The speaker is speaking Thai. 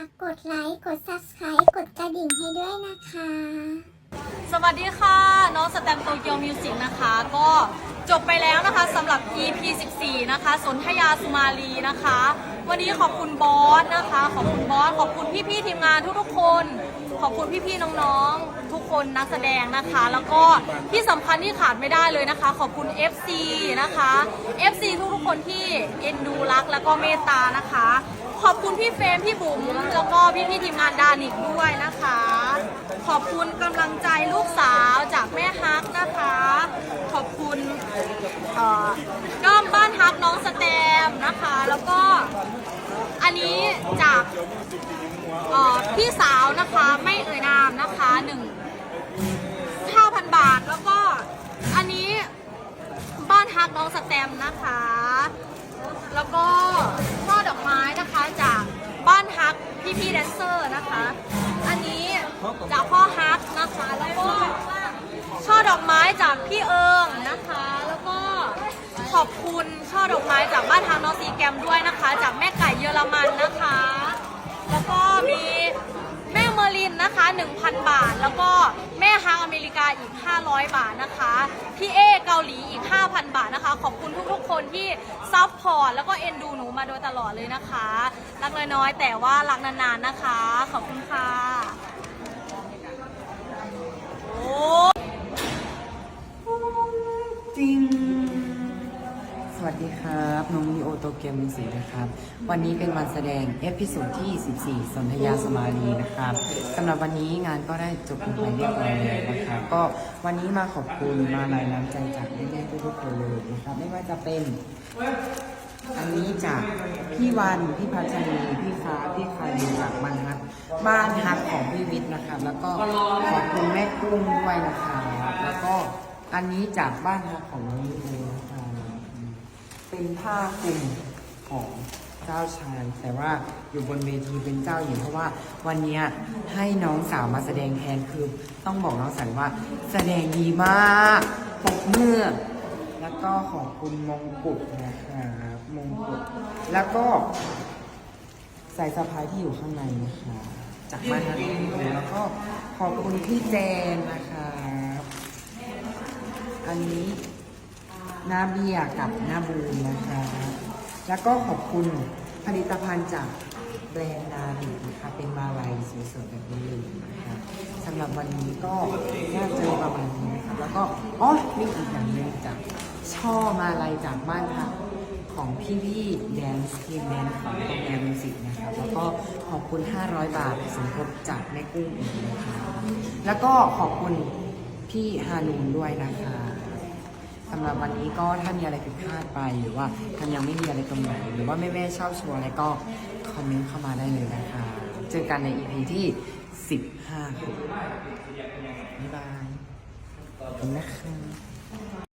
ากกดไลค์ กด Subscribe กดกระดิ่งให้ด้วยนะคะ สวัสดีค่ะ น้องสแตมโตเกียวมิวสิกนะคะ ก็จบไปแล้วนะคะสำหรับ EP 14 นะคะ สนธยาสุมาลีนะคะ วันนี้ขอบคุณบอสนะคะ ขอบคุณบอส ขอบคุณพี่ๆทีมงานทุกๆคน ขอบคุณพี่ๆน้องๆ ทุกคนนักแสดงนะคะ แล้วก็ที่สำคัญที่ขาดไม่ได้เลยนะคะ ขอบคุณ FC นะคะ FC ทุกๆคนที่เอ็นดูรักแล้วก็เมตตานะคะ ขอบคุณพี่เฟรมพี่บุ๋มแล้วก็พี่ๆทีมงานดานิกด้วยนะคะ ขอบคุณกำลังใจลูกสาวจากแม่ฮักนะคะ ขอบคุณเอ่อด้อมบ้านฮักน้องสแตมนะคะ แล้วก็อันนี้จากพี่สาวนะคะไม่เอ่ยนามนะคะหนึ่งห้าพันบาทแล้วก็อันนี้บ้านฮักน้องสแตมนะคะ แล้วก็ นเซอร์นะคะ อันนี้จากพ่อฮักนะคะ แล้วก็ช่อดอกไม้จากพี่เอิงนะคะ แล้วก็ขอบคุณช่อดอกไม้จากบ้านฮักน้องซีแกมด้วยนะคะ จากแม่ไก่เยอรมันนะคะ แล้วก็มีแม่เมอรินนะคะ 1,000 บาท แล้วก็แม่ฮักอเมริกาอีก 500 บาทนะคะ พี่เอเกาหลีอีก 5,000 บาทนะคะ ขอบคุณทุกๆคนที่ซัพพอร์ตแล้วก็เอ็นดูหนูมาโดยตลอดเลยนะคะ รักน้อยๆแต่ว่ารักนานๆนะคะ ขอบคุณค่ะ โอ้จริง สวัสดีครับน้องลีโอโตเกียวมิวสิกนะครับ วันนี้เป็นวันแสดงเอพิโซดที่ 14 สนธยาสมาลีนะครับสำหรับวันนี้งานก็ได้จบลงไปเรียบร้อยแล้วนะครับ ก็วันนี้มาขอบคุณมารายน้ำใจจากแม่ๆทุกๆคนเลยนะครับ ไม่ว่าจะเป็น อันนี้จากพี่วันพี่พัชรีพี่ฟ้าพี่ใครีจากบ้านฮักบ้านฮักของพี่วิทย์นะครับแล้วก็ขอบคุณแม่กุ้งด้วยนะครับแล้วก็อันนี้จากบ้านฮักของน้องลีนะครับเป็นผ้าคลุมของเจ้าชายแต่ว่าอยู่บนเวทีเป็นเจ้าหญิงเพราะว่าวันนี้ให้น้องสาวมาแสดงแทนคือต้องบอกน้องสันว่าแสดงดีมากปกเมื่อ แล้วก็ขอบคุณมงกุฎนะครับมงกุฎ แล้วก็สายสะพายที่อยู่ข้างในนะคะ จากบ้านฮันนี่แล้วก็ขอบคุณพี่แจนนะครับอันนี้นาเบียกับนาบูนนะคะ แล้วก็ขอบคุณผลิตภัณฑ์จากแบรนด์นาบีนะคะ เป็นมาลัยสวยๆแบบนี้เลยนะคะสำหรับวันนี้ก็น่าจะประมาณนี้นะครับแล้วก็อ๋อมีอีกอย่างหนึงจากช่อมาลัยจากบ้านพัก ของพี่พี่แดนซ์ทีมแดนของโรงแรมมิวสิกนะครับแล้วก็ขอบคุณ 500 บาทสมทบจากแม่กุ้งอีกนะคะแล้วก็ขอบคุณพี่ฮานูนด้วยนะคะสำหรับวันนี้ก็ถ้ามีอะไรผิดพลาดไปหรือว่าท่านยังไม่มีอะไรตรงไหนหรือว่าแม่ๆชอบชัวร์อะไรก็คอมเมนต์เข้ามาได้เลยนะคะ เจอกันใน EP ที่ 15ครับบ๊ายบายขอบคุณนะคะ